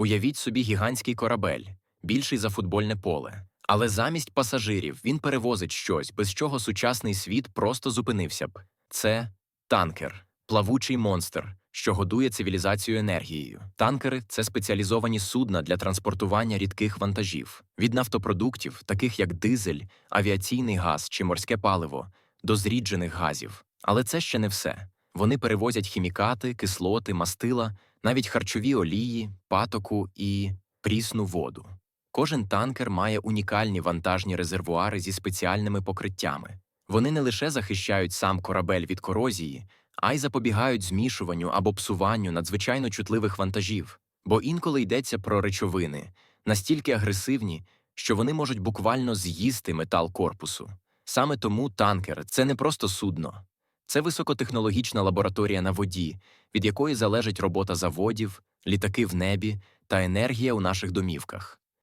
Уявіть собі гігантський корабель, більший за футбольне поле. Але замість пасажирів він перевозить щось, без чого сучасний світ просто зупинився б. Це танкер, плавучий монстр, що годує цивілізацію енергією. Танкери це спеціалізовані судна для транспортування рідких вантажів від нафтопродуктів, таких як дизель, авіаційний газ чи морське паливо, до зріджених газів. Але це ще не все. Вони перевозять хімікати, кислоти, мастила, навіть харчові олії, патоку і прісну воду. Кожен танкер має унікальні вантажні резервуари зі спеціальними покриттями. Вони не лише захищають сам корабель від корозії, а й запобігають змішуванню або псуванню надзвичайно чутливих вантажів, бо інколи йдеться про речовини, настільки агресивні, що вони можуть буквально з'їсти метал корпусу. Саме тому танкер це не просто судно, це високотехнологічна лабораторія на воді, від якої залежить робота заводів, літаки в небі та енергія у наших домівках.